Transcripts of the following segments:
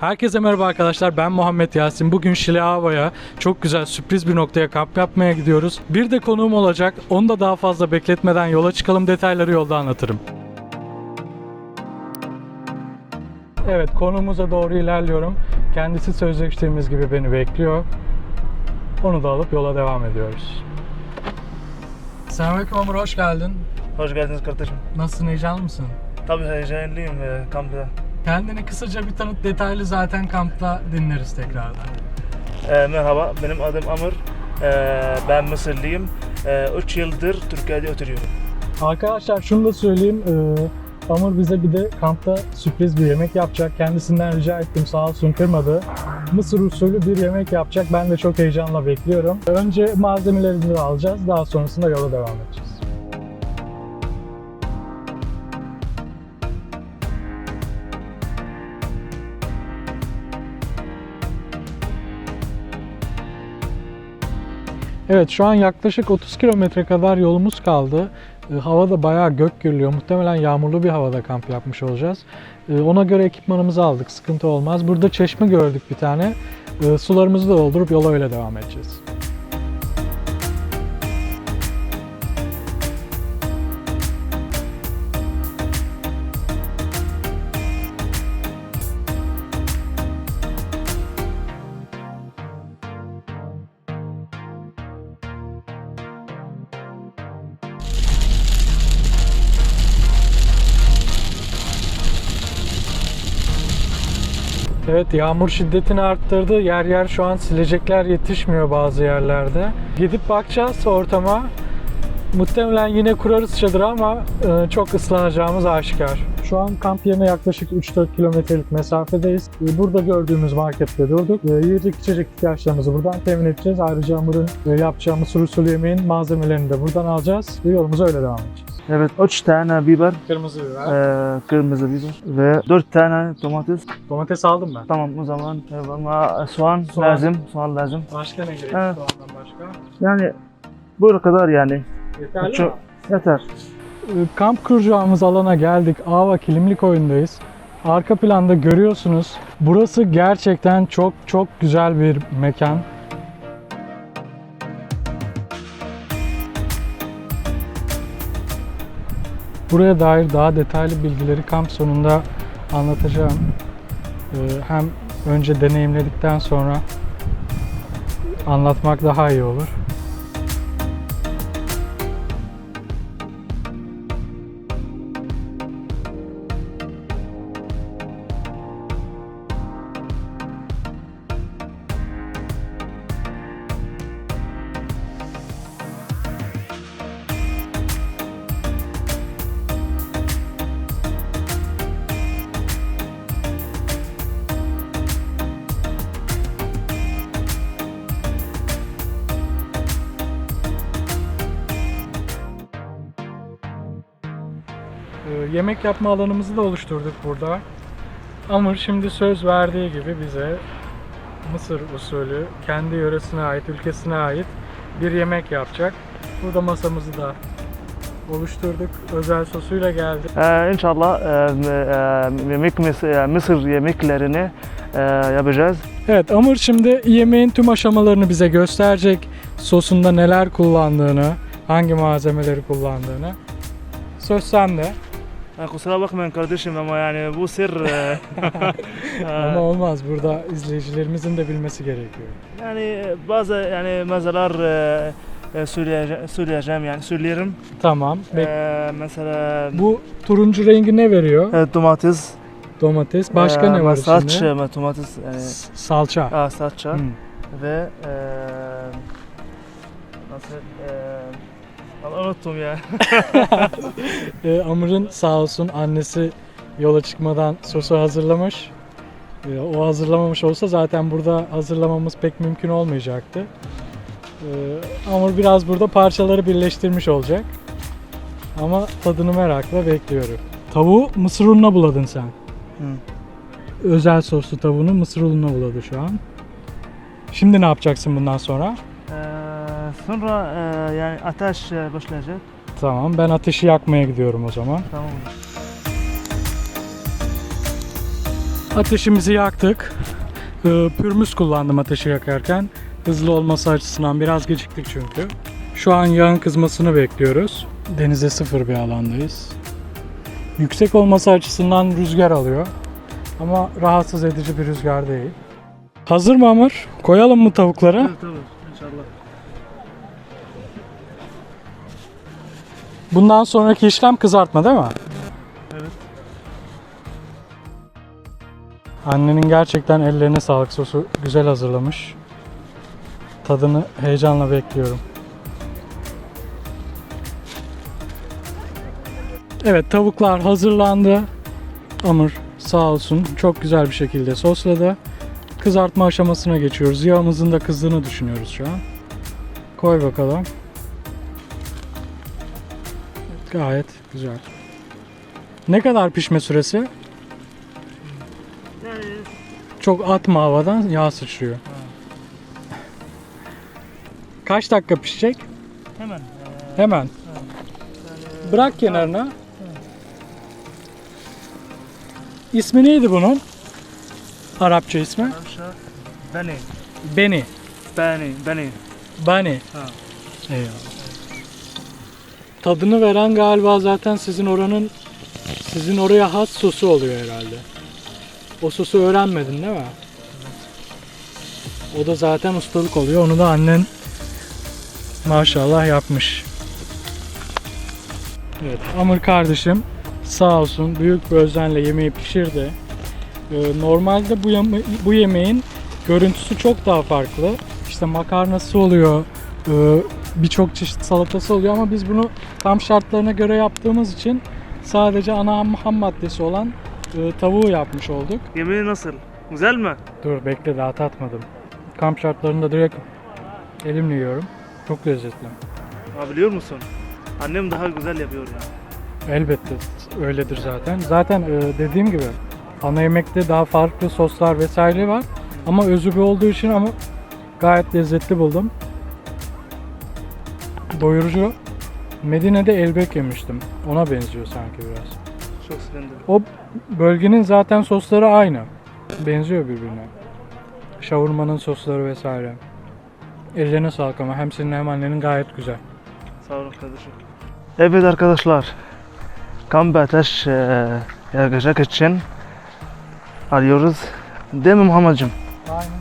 Herkese merhaba arkadaşlar ben Muhammed Yasin. Bugün Şilehava'ya çok güzel sürpriz bir noktaya kamp yapmaya gidiyoruz. Bir de konuğum olacak. Onu da daha fazla bekletmeden yola çıkalım detayları yolda anlatırım. Evet konumuza doğru ilerliyorum. Kendisi sözleştiğimiz gibi beni bekliyor. Onu da alıp yola devam ediyoruz. Selamünaleyküm Amur hoş geldin. Hoş geldiniz kardeşim. Nasılsın heyecanlı mısın? Tabii heyecanlıyım e, kampta. Kendini kısaca bir tanıt detaylı zaten kampta dinleriz tekrardan. E, merhaba, benim adım Amr. E, ben Mısırlıyım. 3 yıldır Türkiye'de oturuyorum. Arkadaşlar şunu da söyleyeyim. Ee, Amur bize bir de kampta sürpriz bir yemek yapacak. Kendisinden rica ettim sağ olsun kırmadı. Mısır usulü bir yemek yapacak. Ben de çok heyecanla bekliyorum. Önce malzemelerimizi alacağız. Daha sonrasında yola devam edeceğiz. Evet şu an yaklaşık 30 kilometre kadar yolumuz kaldı. E, Hava da bayağı gök gürlüyor. Muhtemelen yağmurlu bir havada kamp yapmış olacağız. E, Ona göre ekipmanımızı aldık. Sıkıntı olmaz. Burada çeşme gördük bir tane. E, Sularımızı da doldurup yola öyle devam edeceğiz. Evet yağmur şiddetini arttırdı. Yer yer şu an silecekler yetişmiyor bazı yerlerde. Gidip bakacağız ortama. Muhtemelen yine kurarız çadırı ama e, çok ıslanacağımız aşikar. Şu an kamp yerine yaklaşık 3-4 kilometrelik mesafedeyiz. E, Burada gördüğümüz markette durduk. E, Yiyecek içecek ihtiyaçlarımızı buradan temin edeceğiz. Ayrıca hamurun yapacağımız suru usulü yemeğin malzemelerini de buradan alacağız. Yolumuza öyle devam edeceğiz. Evet, 3 tane biber, Kırmızı biber. e, kırmızı biber ve 4 tane domates. Domates aldım ben. Tamam o zaman e, ama soğan, Soğan. lazım, soğan lazım. Başka ne gerek? Evet. Soğandan başka. Yani bu kadar yani. Yeterli Çok- mi? Yeter. Ee, Kamp kuracağımız alana geldik. Ava Kilimlik oyundayız. Arka planda görüyorsunuz. Burası gerçekten çok çok güzel bir mekan. Buraya dair daha detaylı bilgileri kamp sonunda anlatacağım. Ee, Hem önce deneyimledikten sonra anlatmak daha iyi olur. Yemek yapma alanımızı da oluşturduk burada. Amr şimdi söz verdiği gibi bize Mısır usulü kendi yöresine ait, ülkesine ait bir yemek yapacak. Burada masamızı da oluşturduk. Özel sosuyla geldi. E, inşallah e, e, yemek, Mısır, Mısır yemeklerini e, yapacağız. Evet Amr şimdi yemeğin tüm aşamalarını bize gösterecek. Sosunda neler kullandığını, hangi malzemeleri kullandığını. Söz sende. Kusura bakmayın kardeşim ama yani bu sır e, Ama olmaz. Burada izleyicilerimizin de bilmesi gerekiyor. yani bazı yani mezeler e, e, söyleyeceğim, söyleyeceğim yani söylerim. Tamam. Bek- E, mesela Bu turuncu rengi ne veriyor? e, domates. Domates. Başka e, ne var saç, içinde? e, domates yani Salça. aa, salça Hmm. ve e, nasıl e, Vallahi unuttum ya. Ee, Amr'ın sağ olsun annesi yola çıkmadan sosu hazırlamış. Ee, o hazırlamamış olsa zaten burada hazırlamamız pek mümkün olmayacaktı. Ee, Amr biraz burada parçaları birleştirmiş olacak. Ama tadını merakla bekliyorum. Tavuğu mısır ununa buladın sen. Hı. Özel soslu tavuğunu mısır ununa buladı şu an. Şimdi ne yapacaksın bundan sonra? Sonra e, yani ateş e, başlayacak. Tamam ben ateşi yakmaya gidiyorum o zaman. Tamam. Ateşimizi yaktık. Ee, Pürmüz kullandım ateşi yakarken. Hızlı olması açısından biraz geciktik çünkü. Şu an yağın kızmasını bekliyoruz. Denize sıfır bir alandayız. Yüksek olması açısından rüzgar alıyor. Ama rahatsız edici bir rüzgar değil. Hazır mı Amr? Koyalım mı tavukları? tabii inşallah. Bundan sonraki işlem kızartma değil mi? Evet. Annenin gerçekten ellerine sağlık sosu güzel hazırlamış. Tadını heyecanla bekliyorum. Evet tavuklar hazırlandı. Amr sağ olsun çok güzel bir şekilde sosladı. Kızartma aşamasına geçiyoruz. Yağımızın da kızdığını düşünüyoruz şu an. Koy bakalım. Gayet güzel. Ne kadar pişme süresi? Yani Çok atma havadan yağ sıçrıyor. Kaç dakika pişecek? hemen. e, Hemen. yani, Bırak kenarına. İsmi neydi bunun? Arapça ismi? Arapça beni. Beni. Beni. Beni. Bani. Ha. Eyvallah. Tadını veren galiba zaten sizin oranın sizin oraya has sosu oluyor herhalde. O sosu öğrenmedin değil mi? O da zaten ustalık oluyor. Onu da annen maşallah yapmış. Evet, Amr kardeşim sağ olsun büyük bir özenle yemeği pişirdi. Ee, normalde bu, yeme- bu yemeğin görüntüsü çok daha farklı. İşte makarnası oluyor, ee, birçok çeşit salatası oluyor ama biz bunu tam şartlarına göre yaptığımız için sadece ana ham, maddesi olan e, tavuğu yapmış olduk. Yemeği nasıl? Güzel mi? Dur bekle daha tatmadım. Kamp şartlarında direkt elimle yiyorum. Çok lezzetli. Ha, biliyor musun? Annem daha güzel yapıyor ya. Elbette öyledir zaten. Zaten e, dediğim gibi ana yemekte daha farklı soslar vesaire var. Ama özü bu olduğu için ama gayet lezzetli buldum. Doyurucu. Medine'de elbek yemiştim. Ona benziyor sanki biraz. Çok sevindim. O bölgenin zaten sosları aynı. Benziyor birbirine. Şavurmanın sosları vesaire. Ellerine sağlık ama hem senin hem annenin gayet güzel. Sağ olun kardeşim. Evet arkadaşlar. Kamp ateş e, yakacak için arıyoruz. Değil mi Muhammed'cim? Aynen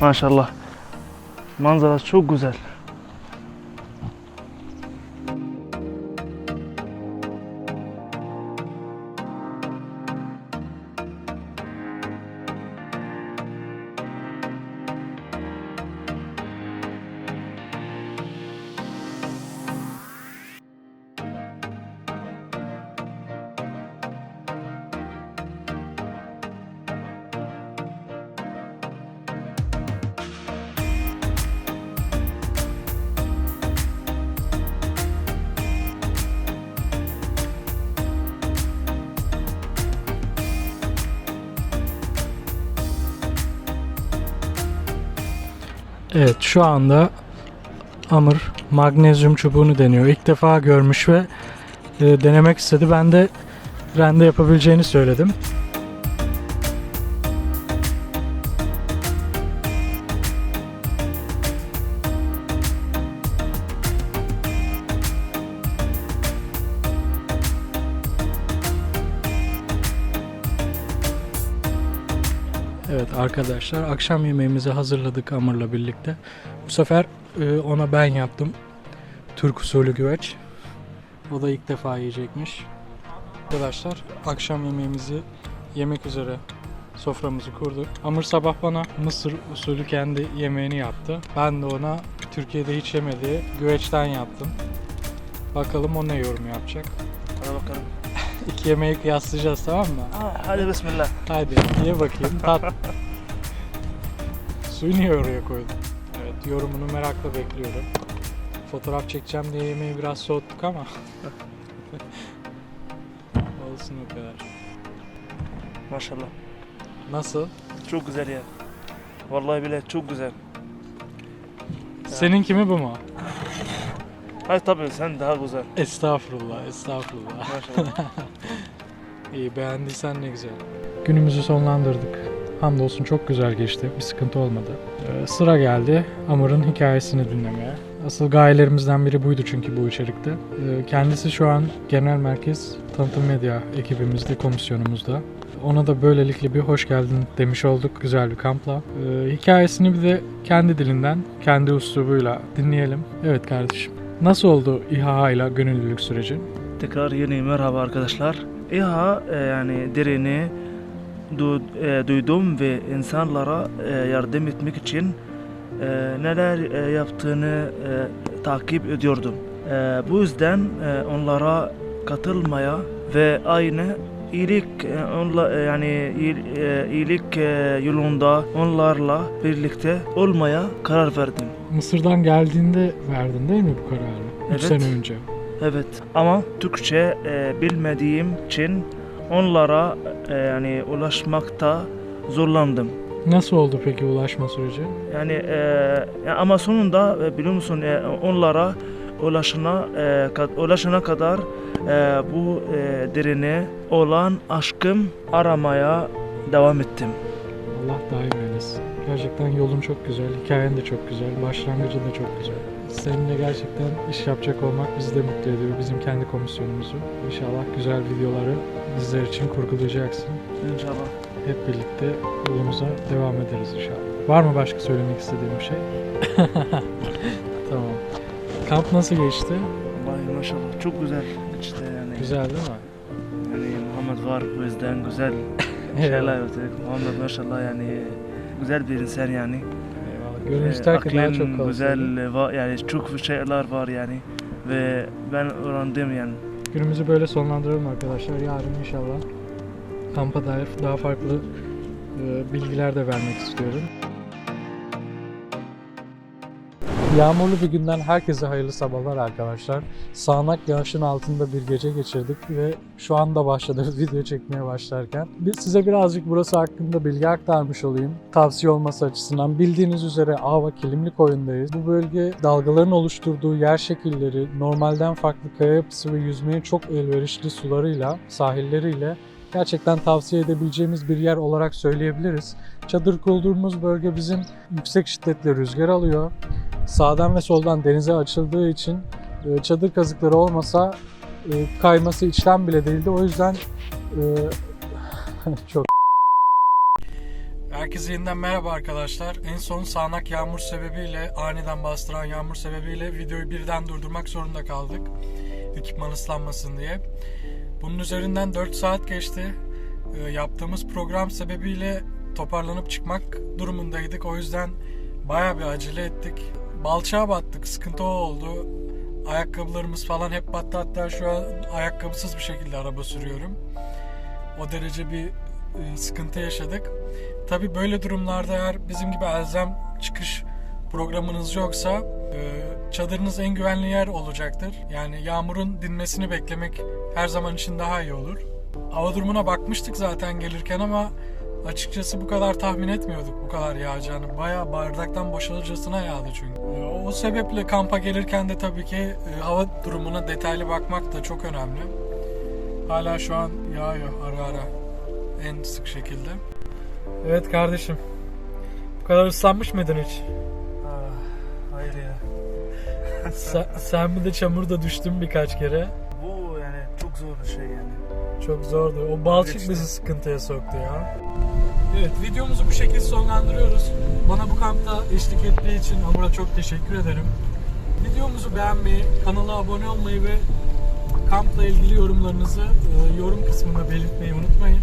Maşallah. Manzara çok güzel. Evet şu anda Amr magnezyum çubuğunu deniyor. İlk defa görmüş ve e, denemek istedi. Ben de rende yapabileceğini söyledim. Arkadaşlar akşam yemeğimizi hazırladık Amr'la birlikte. Bu sefer e, ona ben yaptım. Türk usulü güveç. O da ilk defa yiyecekmiş. Arkadaşlar akşam yemeğimizi yemek üzere soframızı kurduk. Amr sabah bana Mısır usulü kendi yemeğini yaptı. Ben de ona Türkiye'de hiç yemediği güveçten yaptım. Bakalım o ne yorum yapacak. Hadi bakalım. İki yemeği kıyaslayacağız tamam mı? Ha, hadi bismillah. Haydi ye bakayım tat. Suyu niye oraya koydun? Evet yorumunu merakla bekliyorum. Fotoğraf çekeceğim diye yemeği biraz soğuttuk ama. Olsun o kadar. Maşallah. Nasıl? Çok güzel ya. Vallahi bile çok güzel. Senin kimi bu mu? Hayır tabii sen daha güzel. Estağfurullah, estağfurullah. Maşallah. İyi beğendiysen ne güzel. Günümüzü sonlandırdık. Hamdolsun çok güzel geçti. Bir sıkıntı olmadı. Ee, sıra geldi Amur'un hikayesini dinlemeye. Asıl gayelerimizden biri buydu çünkü bu içerikte. Ee, kendisi şu an genel merkez tanıtım medya ekibimizde, komisyonumuzda. Ona da böylelikle bir hoş geldin demiş olduk güzel bir kampla. Ee, hikayesini bir de kendi dilinden, kendi üslubuyla dinleyelim. Evet kardeşim. Nasıl oldu İHA ile gönüllülük süreci? Tekrar yeni merhaba arkadaşlar. İHA e, yani derini du- e, duydum ve insanlara e, yardım etmek için e, neler e, yaptığını e, takip ediyordum. E, bu yüzden e, onlara katılmaya ve aynı iyilik e, onla, e, yani e, iyilik e, yolunda onlarla birlikte olmaya karar verdim. Mısır'dan geldiğinde verdin değil mi bu kararı? 3 Evet. sene önce. Evet ama Türkçe e, bilmediğim için onlara e, yani ulaşmakta zorlandım. Nasıl oldu peki ulaşma süreci? Yani e, ama sonunda e, biliyor musun e, onlara ulaşana e, ka- ulaşana kadar e, bu e, derine olan aşkım aramaya devam ettim. Allah daim eylesin. Gerçekten yolun çok güzel, hikayen de çok güzel, başlangıcın da çok güzel. Seninle gerçekten iş yapacak olmak bizi de mutlu ediyor. Bizim kendi komisyonumuzu. İnşallah güzel videoları bizler için kurgulayacaksın. İnşallah. Hep birlikte yolumuza devam ederiz inşallah. Var mı başka söylemek istediğim bir şey? tamam. Kamp nasıl geçti? Vallahi maşallah çok güzel geçti yani. Güzel değil mi? Yani Muhammed var bu yüzden güzel şeyler yaptık. Muhammed maşallah yani güzel bir insan yani. Gönlümüz Ee, aklın çok kalsın. güzel yani çok şeyler var yani ve ben öğrendim yani. Günümüzü böyle sonlandıralım arkadaşlar. Yarın inşallah kampa dair daha farklı e, bilgiler de vermek istiyorum. Yağmurlu bir günden herkese hayırlı sabahlar arkadaşlar. Sağanak yağışın altında bir gece geçirdik ve şu anda başladık video çekmeye başlarken. Bir, size birazcık burası hakkında bilgi aktarmış olayım. Tavsiye olması açısından bildiğiniz üzere Ava Kilimli Koyun'dayız. Bu bölge dalgaların oluşturduğu yer şekilleri, normalden farklı kaya yapısı ve yüzmeye çok elverişli sularıyla, sahilleriyle gerçekten tavsiye edebileceğimiz bir yer olarak söyleyebiliriz. Çadır kurduğumuz bölge bizim yüksek şiddetli rüzgar alıyor. Sağdan ve soldan denize açıldığı için e, çadır kazıkları olmasa e, kayması içten bile değildi. O yüzden e, çok Herkese yeniden merhaba arkadaşlar. En son sağanak yağmur sebebiyle, aniden bastıran yağmur sebebiyle videoyu birden durdurmak zorunda kaldık. Ekipman ıslanmasın diye. Bunun üzerinden 4 saat geçti. Ee, yaptığımız program sebebiyle toparlanıp çıkmak durumundaydık. O yüzden bayağı bir acele ettik. Balçağa battık. Sıkıntı o oldu. Ayakkabılarımız falan hep battı. Hatta şu an ayakkabısız bir şekilde araba sürüyorum. O derece bir e, sıkıntı yaşadık. Tabi böyle durumlarda eğer bizim gibi elzem çıkış programınız yoksa e, çadırınız en güvenli yer olacaktır. Yani yağmurun dinmesini beklemek her zaman için daha iyi olur. Hava durumuna bakmıştık zaten gelirken ama açıkçası bu kadar tahmin etmiyorduk bu kadar yağacağını. Bayağı bardaktan boşalırcasına yağdı çünkü. E, O sebeple kampa gelirken de tabii ki e, hava durumuna detaylı bakmak da çok önemli. Hala şu an yağıyor ara ara en sık şekilde. Evet kardeşim. Bu kadar ıslanmış mıydın hiç? Ah, hayır ya. sen, sen bir de çamurda düştün birkaç kere. Çok zordu. O balçık Geçti. bizi sıkıntıya soktu ya. Evet videomuzu bu şekilde sonlandırıyoruz. Bana bu kampta eşlik ettiği için Amur'a çok teşekkür ederim. Videomuzu beğenmeyi, kanala abone olmayı ve kampla ilgili yorumlarınızı e, yorum kısmına belirtmeyi unutmayın.